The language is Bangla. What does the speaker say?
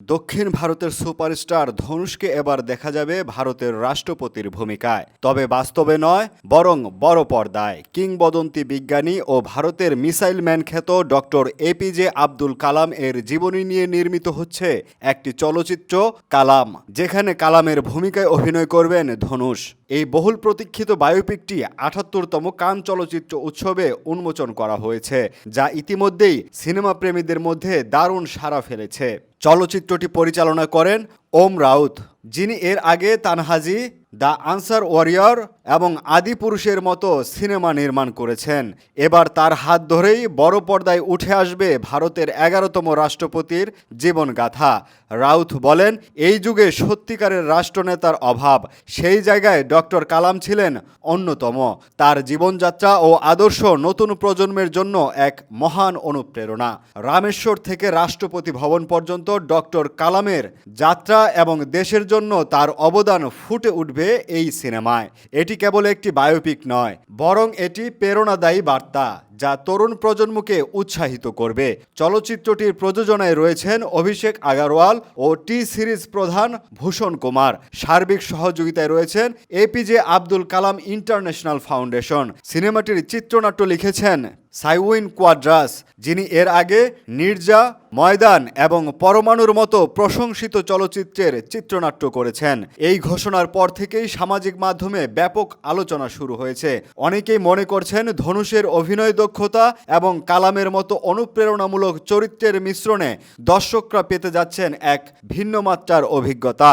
দক্ষিণ ভারতের সুপারস্টার ধনুষকে এবার দেখা যাবে ভারতের রাষ্ট্রপতির ভূমিকায়। তবে বাস্তবে নয়, বরং বড় পর্দায়। কিংবদন্তি বিজ্ঞানী ও ভারতের মিসাইল ম্যান খ্যাত ডক্টর এপিজে আব্দুল কালাম এর জীবনী নিয়ে নির্মিত হচ্ছে একটি চলচ্চিত্র, কালাম, যেখানে কালামের ভূমিকায় অভিনয় করবেন ধনুষ। এই বহুল প্রতীক্ষিত বায়োপিকটি আটাত্তরতম কান চলচ্চিত্র উৎসবে উন্মোচন করা হয়েছে, যা ইতিমধ্যেই সিনেমা প্রেমীদের মধ্যে দারুণ সাড়া ফেলেছে। চলচ্চিত্রটি পরিচালনা করেন ওম রাউত যিনি এর আগে তানহাজি দ্য আনসার ওয়ারিয়র এবং আদি পুরুষের মতো সিনেমা নির্মাণ করেছেন। এবার তার হাত ধরেই বড় পর্দায় উঠে আসবে ভারতের এগারোতম রাষ্ট্রপতির জীবনগাথা। রাউত বলেন, এই যুগে সত্যিকারের রাষ্ট্রনেতার অভাব, সেই জায়গায় ডক্টর কালাম ছিলেন অন্যতম। তার জীবনযাত্রা ও আদর্শ নতুন প্রজন্মের জন্য এক মহান অনুপ্রেরণা। রামেশ্বর থেকে রাষ্ট্রপতি ভবন পর্যন্ত ডক্টর কালামের যাত্রা এবং দেশের জন্য তার অবদান ফুটে উঠবে এই সিনেমায়। এটি কেবল একটি বায়োপিক নয় বরং এটি প্রেরণাদায়ী বার্তা। যা তরুণ প্রজন্মকে উৎসাহিত করবে। চলচ্চিত্রটির প্রযোজনায় রয়েছেন অভিষেক আগারওয়াল ও টি সিরিজ প্রধান ভূষণ কুমার। সার্বিক সহযোগিতায় রয়েছেন APJ Abdul Kalam international foundation. সিনেমাটির চিত্রনাট্য লিখেছেন সাইউইন কোয়াড্রাস, যিনি এর আগে নির্জা, ময়দান এবং পরমাণুর মতো প্রশংসিত চলচ্চিত্রের চিত্রনাট্য করেছেন। এই ঘোষণার পর থেকেই সামাজিক মাধ্যমে ব্যাপক আলোচনা শুরু হয়েছে। অনেকেই মনে করছেন ধনুষের অভিনয় দক্ষতা এবং কালামের মতো অনুপ্রেরণামূলক চরিত্রের মিশ্রণে দর্শকরা পেতে যাচ্ছেন এক ভিন্ন মাত্রার অভিজ্ঞতা।